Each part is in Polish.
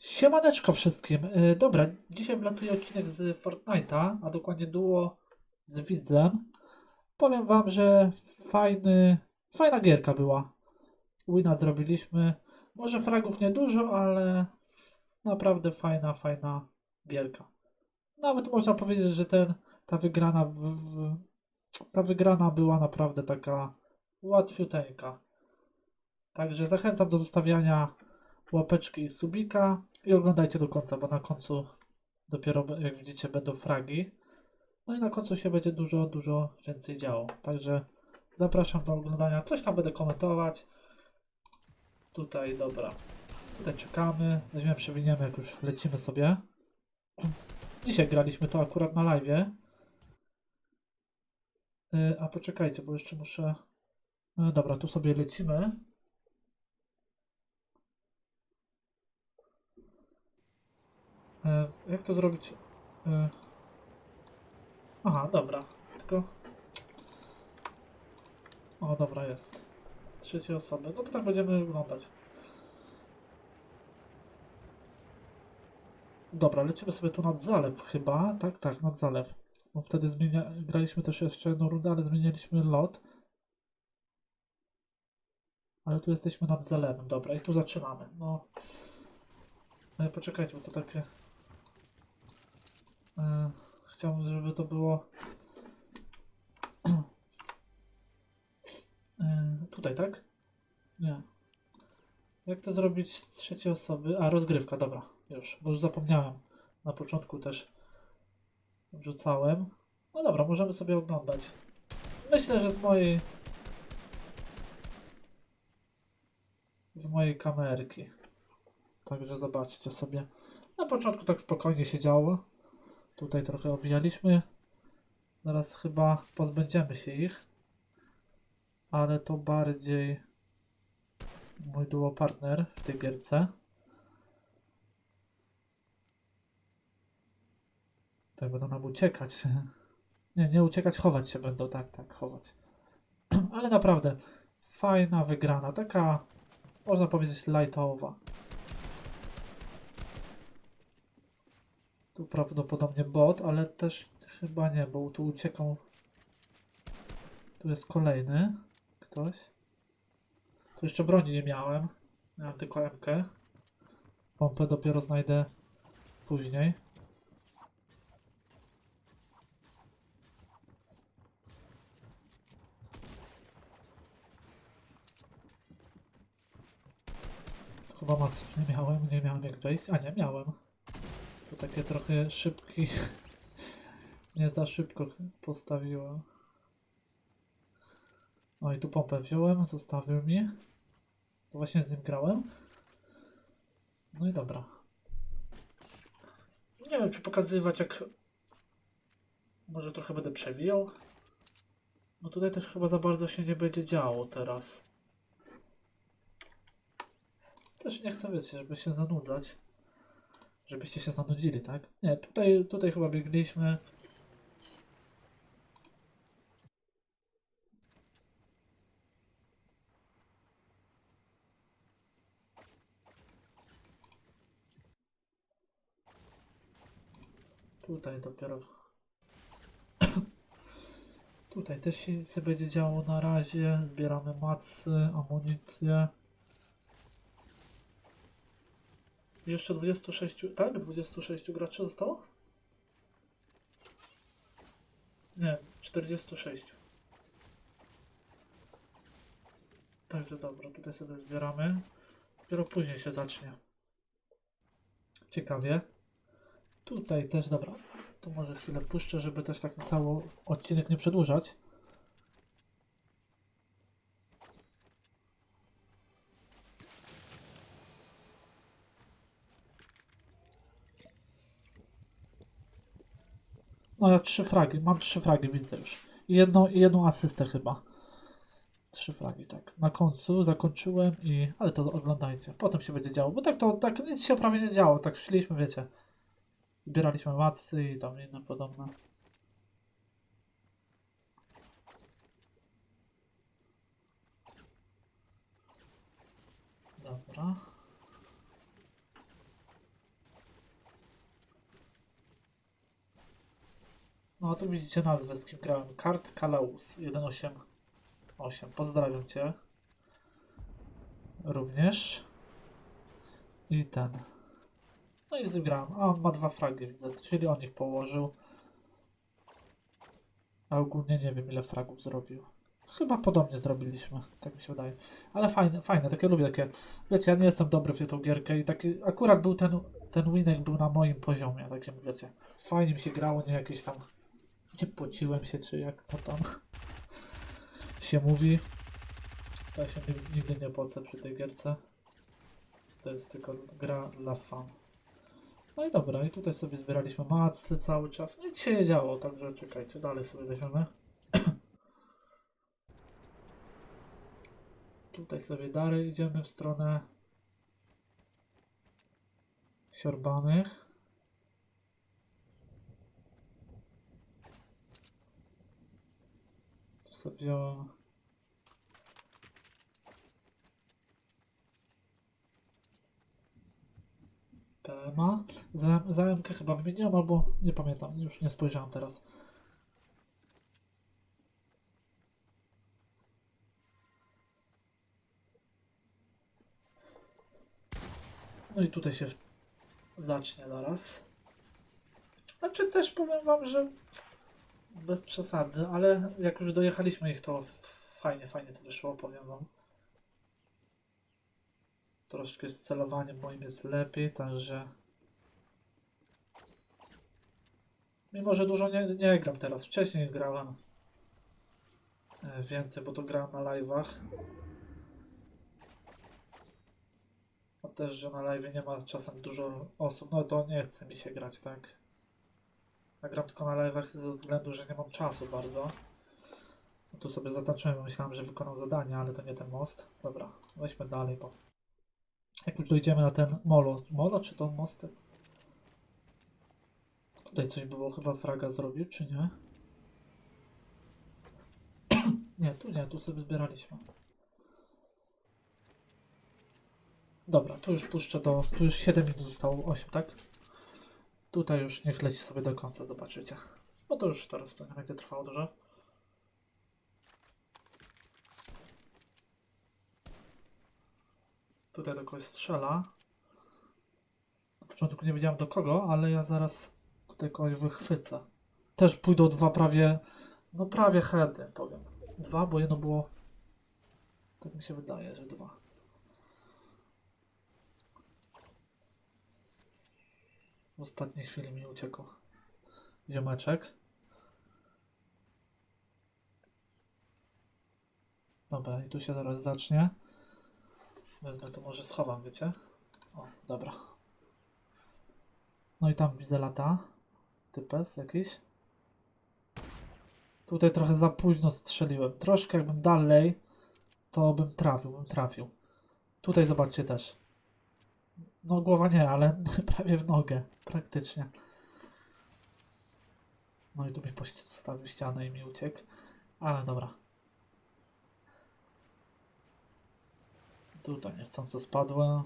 Siemaneczko wszystkim. Yy, dobra, dzisiaj wlatuje odcinek z Fortnite'a, a dokładnie duo z widzem. Powiem wam, że fajny, fajna gierka była. Wina zrobiliśmy. Może fragów niedużo, ale naprawdę fajna, fajna gierka. Nawet można powiedzieć, że ten, ta wygrana w, w, ta wygrana była naprawdę taka łatwiuteńka. Także zachęcam do zostawiania łapeczki i subika i oglądajcie do końca, bo na końcu dopiero, jak widzicie, będą fragi. No i na końcu się będzie dużo, dużo więcej działo. Także zapraszam do oglądania. Coś tam będę komentować. Tutaj, dobra. Tutaj czekamy. Weźmiemy, przewiniemy, jak już lecimy sobie. Dzisiaj graliśmy to akurat na live. Yy, a poczekajcie, bo jeszcze muszę. No dobra, tu sobie lecimy. E, jak to zrobić? E, aha, dobra. Tylko. O, dobra, jest. Z trzeciej osoby. No to tak będziemy oglądać. Dobra, lecimy sobie tu nad zalew chyba. Tak, tak, nad zalew. Bo wtedy zmienia... graliśmy też jeszcze jedną rundę, ale zmieniliśmy lot. Ale tu jesteśmy nad zalewem. Dobra, i tu zaczynamy. No. E, poczekajcie, bo to takie. Chciałbym, żeby to było. E, tutaj, tak? Nie. Jak to zrobić z trzeciej osoby? A, rozgrywka, dobra. Już, bo już zapomniałem. Na początku też wrzucałem. No dobra, możemy sobie oglądać. Myślę, że z mojej. Z mojej kamerki. Także zobaczcie sobie. Na początku tak spokojnie się działo. Tutaj trochę obijaliśmy. Zaraz chyba pozbędziemy się ich. Ale to bardziej mój duo partner w tej gierce. Tak będą nam uciekać. Nie, nie uciekać, chować się będą. Tak, tak, chować. Ale naprawdę fajna wygrana. Taka, można powiedzieć, lightowa. Prawdopodobnie bot, ale też chyba nie, bo tu ucieką. Tu jest kolejny ktoś. Tu jeszcze broni nie miałem. Miałem tylko MK. Pompę dopiero znajdę później. Chyba maców nie miałem, nie miałem jak wejść. A nie, miałem. To takie trochę szybki. Nie za szybko postawiłem. O i tu pompę wziąłem, zostawił mi. To właśnie z nim grałem. No i dobra. Nie wiem, czy pokazywać jak... Może trochę będę przewijał. No tutaj też chyba za bardzo się nie będzie działo teraz. Też nie chcę, wiecie, żeby się zanudzać. Żebyście się zanudzili, tak? Nie, tutaj, tutaj chyba biegliśmy. Tutaj dopiero. Tutaj też się będzie działo na razie. Zbieramy macy, amunicję. Jeszcze 26, tak? 26 graczy zostało? Nie, 46. Także dobra, tutaj sobie zbieramy. Dopiero później się zacznie. Ciekawie. Tutaj też, dobra. To może chwilę puszczę, żeby też tak cały odcinek nie przedłużać. No ja trzy fragi, mam trzy fragi, widzę już. I jedną, i jedną asystę chyba. Trzy fragi, tak. Na końcu zakończyłem i... Ale to oglądajcie. Potem się będzie działo, bo tak to tak nic się prawie nie działo. Tak szliśmy, wiecie. Zbieraliśmy macy i tam inne podobne. Dobra. No tu widzicie nazwę, z kim grałem. Kart Kalaus 188. Pozdrawiam cię. Również. I ten. No i zgrałem. A ma dwa fragi, widzę. Czyli on ich położył. A ogólnie nie wiem ile fragów zrobił. Chyba podobnie zrobiliśmy, tak mi się wydaje. Ale fajne, fajne, takie lubię takie. Wiecie, ja nie jestem dobry w tą gierkę i taki akurat był ten, ten winek był na moim poziomie, takie wiecie. Fajnie mi się grało, nie jakieś tam nie pociłem się, czy jak to tam się mówi. Ja się nigdy nie pocę przy tej gierce. To jest tylko gra dla fan. No i dobra, i tutaj sobie zbieraliśmy macy cały czas. Nic się nie działo, także czekajcie, dalej sobie weźmiemy. Tutaj sobie dalej idziemy w stronę siorbanych. Sobie wziąłem PMA. Za- chyba wymieniłem, albo nie pamiętam, już nie spojrzałem teraz. No i tutaj się zacznie zaraz. Znaczy też powiem wam, że bez przesady, ale jak już dojechaliśmy ich, to fajnie, fajnie to wyszło, powiem wam. Troszeczkę z celowaniem moim jest lepiej, także... Mimo, że dużo nie, nie gram teraz. Wcześniej grałem e, więcej, bo to grałem na live'ach. A też, że na live nie ma czasem dużo osób, no to nie chce mi się grać, tak? Ja gram tylko na live'ach ze względu, że nie mam czasu bardzo. No tu sobie zataczyłem, myślałem, że wykonam zadanie, ale to nie ten most. Dobra, weźmy dalej, bo jak już dojdziemy na ten molo, molo czy to mosty? Tutaj coś było, chyba fraga zrobił, czy nie? nie, tu nie, tu sobie zbieraliśmy. Dobra, tu już puszczę do. Tu już 7 minut zostało, 8, tak? Tutaj już niech leci sobie do końca, zobaczycie. Bo to już teraz to nie będzie trwało dużo. Tutaj do kogoś strzela. Na początku nie wiedziałem do kogo, ale ja zaraz tutaj kogoś wychwycę. Też pójdą dwa prawie, no prawie heady, powiem. Dwa, bo jedno było, tak mi się wydaje, że dwa. W ostatniej chwili mi uciekł ziomeczek. Dobra, i tu się zaraz zacznie. Wezmę to może schowam, wiecie? O, dobra. No i tam widzę lata. Types jakiś. Tutaj trochę za późno strzeliłem. Troszkę jakbym dalej, to bym trafił, bym trafił. Tutaj zobaczcie też. No głowa nie, ale prawie w nogę, praktycznie. No i tu mi postawił ścianę i mi uciekł. Ale dobra. Tutaj niechcąco spadłem.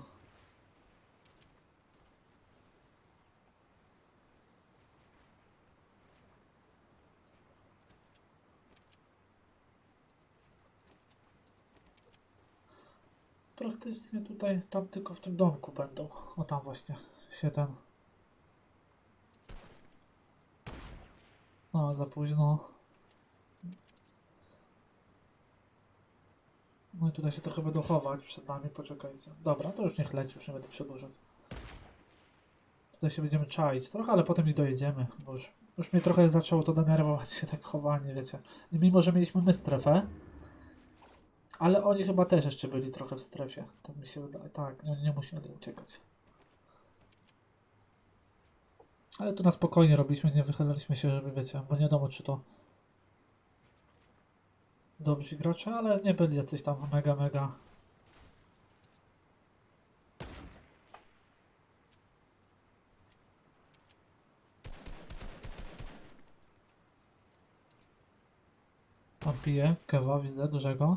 Praktycznie tutaj, tam tylko w tym domku będą. O tam właśnie się ten. No, za późno. No i tutaj się trochę będą chować przed nami, poczekajcie. Dobra, to już niech leci, już nie będę przedłużać. Tutaj się będziemy czaić trochę, ale potem i dojedziemy, bo już, już mnie trochę zaczęło to denerwować się tak chowanie, wiecie. I mimo, że mieliśmy my strefę, ale oni chyba też jeszcze byli trochę w strefie. Tak mi się wydaje. Tak, nie musieli uciekać. Ale tu na spokojnie robiliśmy, nie wychylaliśmy się, żeby wiecie, bo nie wiadomo czy to dobrzy gracze, ale nie byli jacyś tam mega, mega. Tam pije, kewa, widzę, dużego.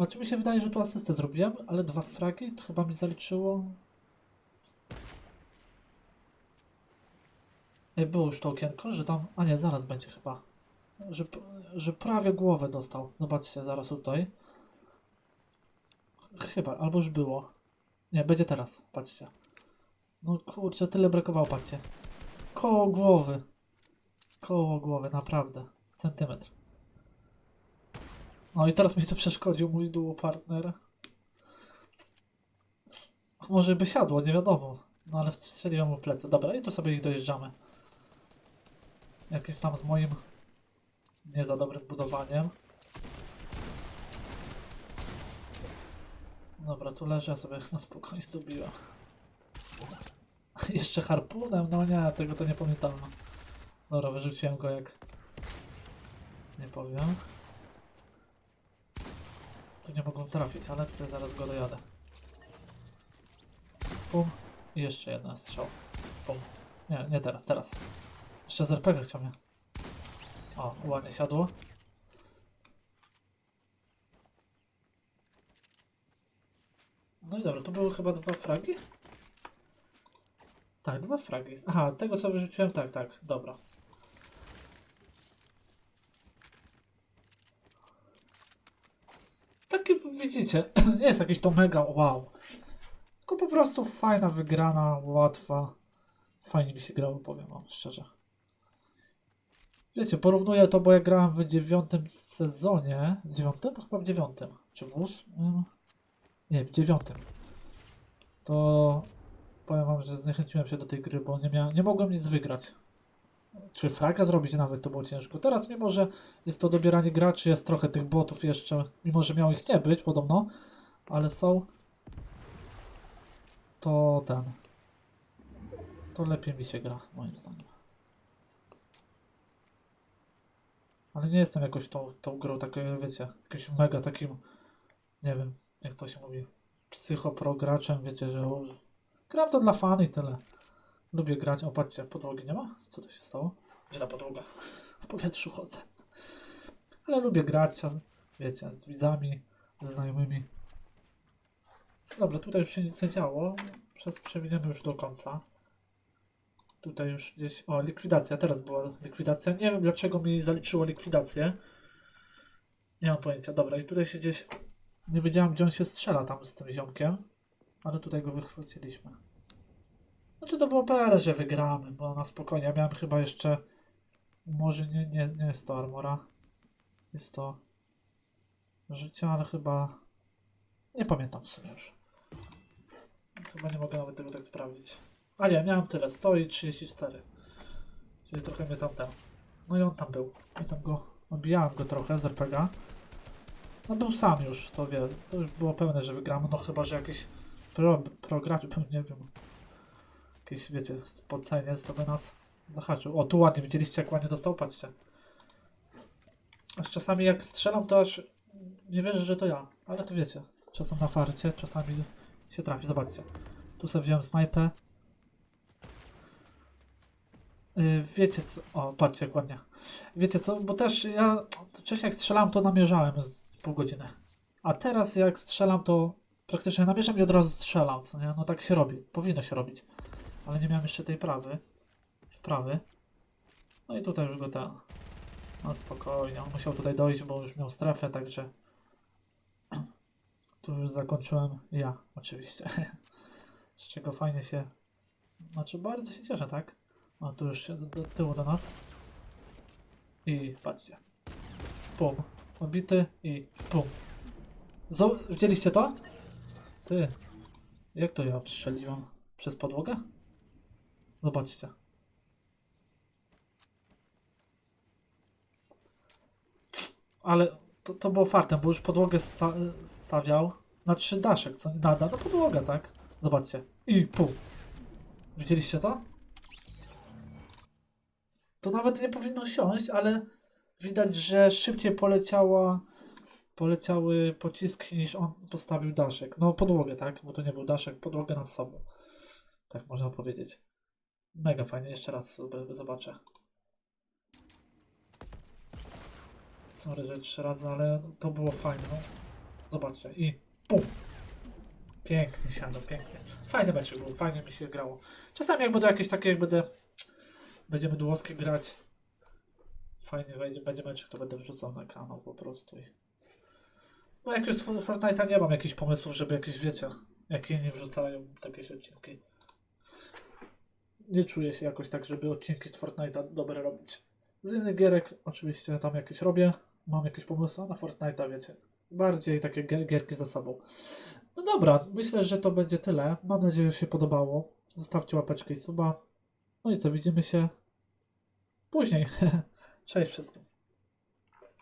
A czy mi się wydaje, że tu asystę zrobiłem, ale dwa fragi to chyba mi zaliczyło. Ej, było już to okienko, że tam. A nie, zaraz będzie chyba. Że, że prawie głowę dostał. Zobaczcie zaraz tutaj. Chyba, albo już było. Nie, będzie teraz, patrzcie. No kurczę, tyle brakowało, patrzcie. Koło głowy. Koło głowy, naprawdę. Centymetr. No i teraz mi to przeszkodził mój duo partner. Może by siadło, nie wiadomo. No ale strzeliłem mu w plecy. Dobra, i tu sobie ich dojeżdżamy. Jakimś tam z moim nie za dobrym budowaniem. Dobra, tu leżę, ja sobie na spokojnie zdobiłem. Jeszcze harpunem? No nie, tego to nie pamiętam. Dobra, wyrzuciłem go jak... Nie powiem. Tu nie mogłem trafić, ale tutaj zaraz go dojadę. Pum. I jeszcze jeden strzał. Pum. Nie, nie teraz, teraz. Jeszcze z RPG chciał mnie. O, ładnie siadło. No i dobra, to były chyba dwa fragi? Tak, dwa fragi. Aha, tego co wyrzuciłem, tak, tak, dobra. Takie widzicie, nie jest jakieś to mega wow. Tylko po prostu fajna, wygrana, łatwa. Fajnie mi się grało, powiem wam szczerze. Wiecie, porównuję to, bo ja grałem w dziewiątym sezonie. Dziewiątym? Chyba w dziewiątym. Czy w ósmym? Nie, w dziewiątym. To powiem wam, że zniechęciłem się do tej gry, bo nie, miałem, nie mogłem nic wygrać. Czy fraga zrobić nawet to było ciężko. Teraz, mimo że jest to dobieranie graczy, jest trochę tych botów jeszcze, mimo że miało ich nie być podobno, ale są, to ten, to lepiej mi się gra, moim zdaniem. Ale nie jestem jakoś tą, tą grą taką, wiecie, jakimś mega takim, nie wiem, jak to się mówi, psychoprograczem, wiecie, że gram to dla fan i tyle. Lubię grać. O, patrzcie, podłogi nie ma? Co to się stało? Gdzie ta podłoga? W powietrzu chodzę. Ale lubię grać, wiecie, z widzami, ze znajomymi. Dobra, tutaj już się nic nie działo. Przez przewiniemy już do końca. Tutaj już gdzieś... O, likwidacja. Teraz była likwidacja. Nie wiem, dlaczego mi zaliczyło likwidację. Nie mam pojęcia. Dobra, i tutaj się gdzieś... Nie wiedziałem, gdzie on się strzela tam z tym ziomkiem. Ale tutaj go wychwyciliśmy. Znaczy to było pewne, że wygramy, bo na spokojnie. Ja miałem chyba jeszcze... Może nie, nie, nie jest to armora. Jest to... Życie, ale chyba... Nie pamiętam w sumie już. Chyba nie mogę nawet tego tak sprawdzić. A nie, miałem tyle. 100 i 34. Czyli trochę mnie tam ten. No i on tam był. I tam go... Odbijałem go trochę z RPG. No był sam już, to wie. To już było pewne, że wygramy. No chyba, że jakiś pro, pro gracz, nie wiem. Jakieś, wiecie, spocenie sobie nas zahaczył. O, tu ładnie, widzieliście jak ładnie dostał? Patrzcie. Aż czasami jak strzelam, to aż nie wierzę, że to ja. Ale to wiecie, czasem na farcie, czasami się trafi. Zobaczcie. Tu sobie wziąłem snajpę. Yy, wiecie co... O, patrzcie jak ładnie. Wiecie co, bo też ja wcześniej jak strzelam, to namierzałem z pół godziny. A teraz jak strzelam, to praktycznie namierzam i od razu strzelam, co nie? No tak się robi. Powinno się robić. Ale nie miałem jeszcze tej prawy. Wprawy. No i tutaj już go ten. No spokojnie. On musiał tutaj dojść, bo już miał strefę, także. Tu już zakończyłem ja, oczywiście. Z czego fajnie się. Znaczy bardzo się cieszę, tak? O, tu już się do, do tyłu do nas. I patrzcie. Pum. Obity i pum. Zo widzieliście to? Ty. Jak to ja strzeliłem? Przez podłogę? Zobaczcie. Ale to, to było fartem, bo już podłogę sta stawiał na trzy daszek, co nie nada. No podłoga, tak? Zobaczcie. I pół. Widzieliście to? To nawet nie powinno siąść, ale widać, że szybciej poleciała poleciały pociski niż on postawił daszek. No podłogę, tak? Bo to nie był daszek, podłogę nad sobą. Tak można powiedzieć. Mega fajnie, jeszcze raz sobie zobaczę. Sorry, że trzy razy, ale to było fajne. No. Zobaczcie i pum. Pięknie siadło, pięknie. Fajny mecz był, fajnie mi się grało. Czasami jak będą jakieś takie, jak będę, będziemy duowskie grać, fajnie będzie, będzie mecz, to będę wrzucał na kanał po prostu. I... No jak już z Fortnite'a nie mam jakichś pomysłów, żeby jakieś, wiecie, jakie nie wrzucają takie odcinki. Nie czuję się jakoś tak, żeby odcinki z Fortnite'a dobre robić. Z innych gierek oczywiście tam jakieś robię, mam jakieś pomysły, na Fortnite'a wiecie, bardziej takie gier- gierki za sobą. No dobra, myślę, że to będzie tyle. Mam nadzieję, że się podobało. Zostawcie łapeczkę i suba. No i co, widzimy się później. Cześć wszystkim.